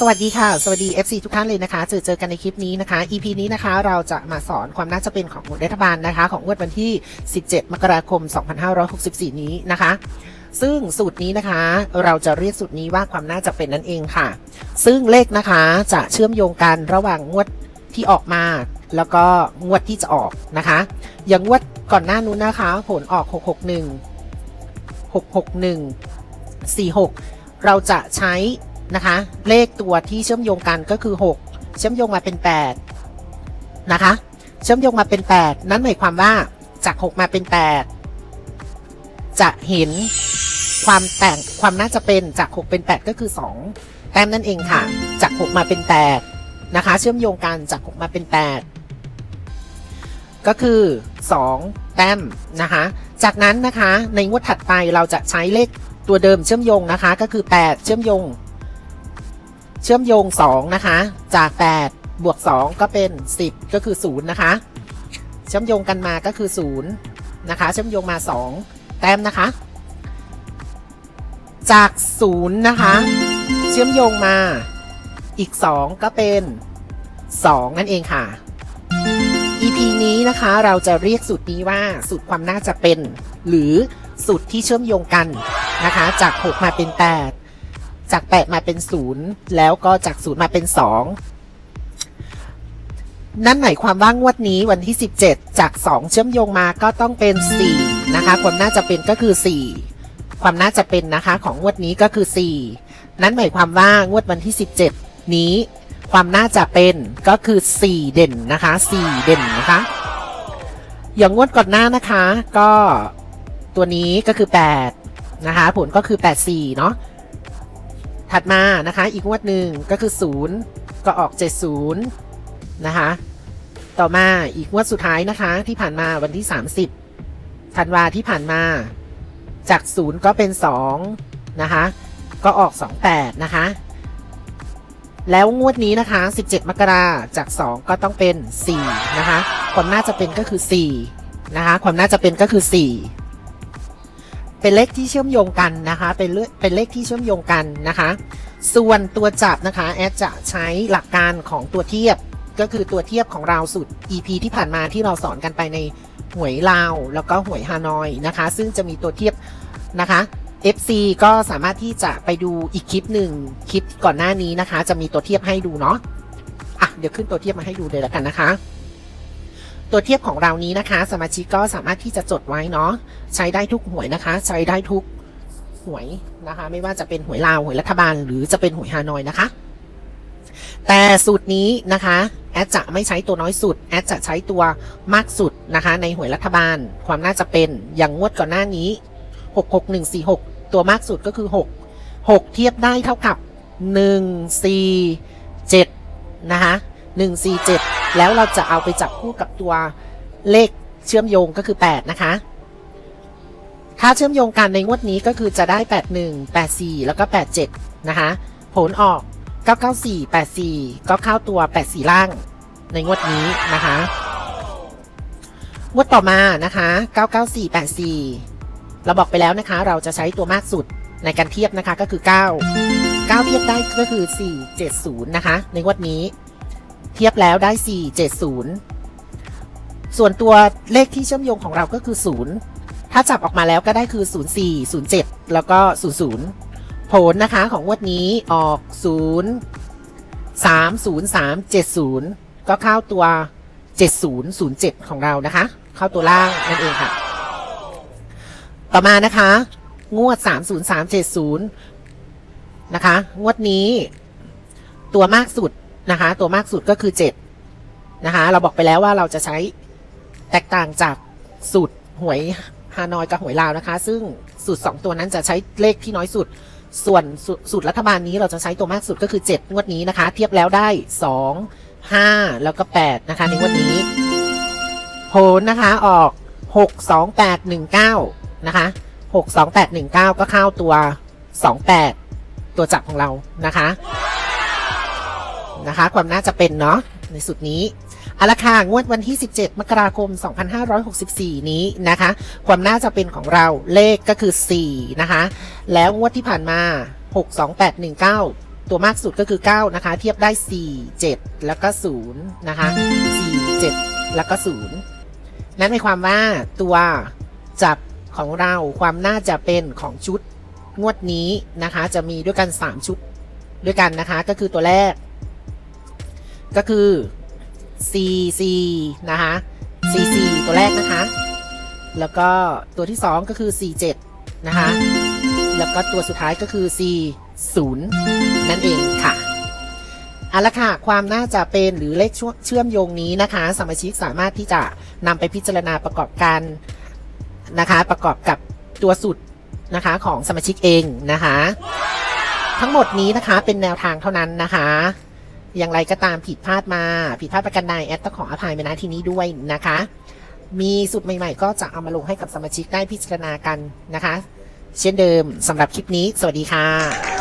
สวัสดีค่ะ สวัสดี FC ทุกท่านเลยนะคะ เจอเจอกันในคลิปนี้นะคะ EP นี้นะคะเราจะมาสอนความน่าจะเป็นของรัฐบาลนะคะ ของงวดวันที่ 17 มกราคม 2564 นี้นะคะ ซึ่งสูตรนี้นะคะ เราจะเรียกสูตรนี้ว่าความน่าจะเป็นนั่นเองค่ะ ซึ่งเลขนะคะจะเชื่อมโยงกันระหว่างงวดที่ออกมา แล้วก็งวดที่จะออกนะคะ อย่างงวดก่อนหน้านู้นนะคะ ผลออก 661 661 46 เราจะใช้ นะคะ เลขตัวที่เชื่อมโยงกันก็คือ 6 เชื่อมโยงมาเป็น 8 นะคะ เชื่อมโยงมาเป็น 8 นั่นหมายความว่าจาก 6 มาเป็น 8 จะเห็นความแต่งความน่าจะเป็นจาก 6 เป็น 8 ก็คือ 2 แต้มนั่นเองค่ะ จาก 6 มาเป็น 8 นะคะ เชื่อมโยงกันจาก 6 มาเป็น 8 ก็คือ 2 แต้มนะคะ จากนั้นนะคะในงวดถัดไปเราจะใช้เลขตัวเดิมเชื่อมโยงนะคะ ก็คือ 8 เชื่อมโยง เชื่อมโยง 2 นะคะ จาก 8 บวก 2 ก็เป็น 10 ก็คือ 0 นะคะ เชื่อมโยงกันมาก็คือ 0 นะคะ เชื่อมโยงมา 2 แต้มนะคะ จาก 0 นะคะ เชื่อมโยงมาอีก 2 ก็เป็น 2 นั่นเองค่ะ EP นี้นะคะเราจะเรียกสูตรนี้ว่าสูตรความน่าจะเป็น หรือสูตรที่เชื่อมโยงกันนะคะ จาก 6 มาเป็น 8 จาก 8 มาเป็น 0 แล้วก็จาก 0 มาเป็น 2 นั่นหมายความว่างวดนี้วันที่ 17 จาก 2 เชื่อมโยงมาก็ต้องเป็น 4 นะคะ ความน่าจะเป็นก็คือ 4 ความน่าจะเป็นนะคะของงวดนี้ก็คือ 4 นั่นหมายความว่างวดวันที่ 17 นี้ ความน่าจะเป็นก็คือ 4 เด่นนะคะ 4 เด่นนะคะ อย่างงวดก่อนหน้านะคะ ก็ตัวนี้ก็คือ 8 นะคะ ผลก็คือ 84 เนาะ ถัดมานะคะ อีกงวดหนึ่งก็คือ 0 ก็ออก 70 นะคะ ต่อมาอีกงวดสุดท้ายนะคะที่ผ่านมาวันที่ 30ธันวาที่ผ่านมา จาก 0 ก็เป็น 2 นะคะ ก็ออก 28 นะคะ แล้วงวดนี้นะคะ 17 มกราจาก 2 ก็ต้องเป็น 4 นะคะ ความน่าจะเป็นก็คือ 4 นะคะ ความน่าจะเป็นก็คือ 4 เป็นเลขที่เชื่อมโยงกันนะคะเป็นเลขเป็นเลขที่เชื่อมโยงกันนะคะ ส่วนตัวจับนะคะแอดจะใช้หลักการของตัวเทียบก็คือตัวเทียบของเราสุด EP ที่ผ่านมาที่เราสอนกันไปในหวยลาวแล้วก็หวยฮานอยนะคะ ซึ่งจะมีตัวเทียบนะคะ FC ก็สามารถที่จะไปดูอีกคลิปหนึ่งคลิปก่อนหน้านี้นะคะ จะมีตัวเทียบให้ดูเนาะอะเดี๋ยวขึ้นตัวเทียบมาให้ดูเลยแล้วกันนะคะ ตัวเทียบของเรานี้นะคะ สมาชิกก็สามารถที่จะจดไว้เนาะใช้ได้ทุกหวยนะคะ ใช้ได้ทุกหวยนะคะ ไม่ว่าจะเป็นหวยลาวหวยรัฐบาล หรือจะเป็นหวยฮานอยนะคะ แต่สูตรนี้นะคะแอดจะไม่ใช้ตัวน้อยสุดแอดจะใช้ตัวมากสุดนะคะ ในหวยรัฐบาล ความน่าจะเป็นอย่างงวดก่อนหน้านี้ 66146 ตัวมากสุดก็คือ 6 6 เทียบได้เท่ากับ 1 4 7 นะคะ 1 4 7 แล้วเราจะเอาไปจับคู่กับตัวเลขเชื่อมโยงก็คือ 8 นะคะ ค่าเชื่อมโยงกันในงวดนี้ก็คือจะได้ 81 84 แล้วก็ 87 นะคะ ผลออก 994 84 ก็เข้าตัว 84 ล่าง ในงวดนี้นะคะ งวดต่อมานะคะ 994 84 เราบอกไปแล้วนะคะ เราจะใช้ตัวมากสุดในการเทียบนะคะก็คือ 9 9 เทียบได้ก็คือ 470 นะคะ ในงวดนี้ เทียบแล้วได้ 470 ส่วนตัวเลขที่เชื่อมโยงของเราก็คือ 0 ถ้าจับออกมาแล้วก็ได้คือ 04 07 แล้วก็ 00 ผลนะคะของงวดนี้ออก 0 3 0 3 7 0 ก็เข้าตัว 7007 ของเรานะคะ เข้าตัวล่างนั่นเองค่ะ ต่อมานะคะ งวด 30370 นะคะ งวดนี้ตัวมากสุด นะคะ ตัวมากสุดก็คือ 7 นะคะ เราบอกไปแล้วว่าเราจะใช้แตกต่างจากสูตรหวยฮานอยกับหวยลาวนะคะ ซึ่งสูตร 2 ตัวนั้นจะใช้เลขที่น้อยสุด ส่วนสสูตรรัฐบาลนี้เราจะใช้ตัวมากสุดก็คือ 7 งวดนี้นะคะ เทียบแล้วได้ 2 5 แล้วก็ 8 นะคะในงวดนี้ ผลนะคะออก 6 2 8 1 9 นะคะ 6 2 8 1 9 ก็เข้าตัว 28 ตัวจับของเรานะคะ นะคะ ความน่าจะเป็นเนาะในสุดนี้อาละค่ะงวดวันที่ 17 มกราคม 2564 นี้นะคะ ความน่าจะเป็นของเราเลขก็คือ 4 นะคะ แล้วงวดที่ผ่านมา 6 2 8 1 9 ตัวมากสุดก็คือ 9 นะคะ เทียบได้ 4 7 แล้วก็ 0 นะคะ 4 7 แล้วก็ 0 นั่นหมายความว่าตัวจับของเราความน่าจะเป็นของชุดงวดนี้นะคะ จะมีด้วยกัน 3 ชุดด้วยกันนะคะ ก็คือตัวแรก ก็คือ C C นะคะ C C ตัวแรกนะคะ แล้วก็ตัวที่ 2 ก็คือ C 7 นะคะ แล้วก็ตัวสุดท้ายก็คือ C 0 นั่นเองค่ะเอาละค่ะ ความน่าจะเป็นหรือเลขเชื่อมโยงนี้นะคะ สมาชิกสามารถที่จะนำไปพิจารณาประกอบกันนะคะ ประกอบกับตัวสุดนะคะของสมาชิกเองนะคะ ทั้งหมดนี้นะคะเป็นแนวทางเท่านั้นนะคะ อย่างไรก็ตามผิดพลาดมา ผิดพลาดประกันใดแอดต้องขออภัยมาณที่นี้ด้วยนะคะ มีสูตรใหม่ๆ ก็จะเอามาลงให้กับสมาชิกได้พิจารณากันนะคะ เช่นเดิมสำหรับคลิปนี้ สวัสดีค่ะ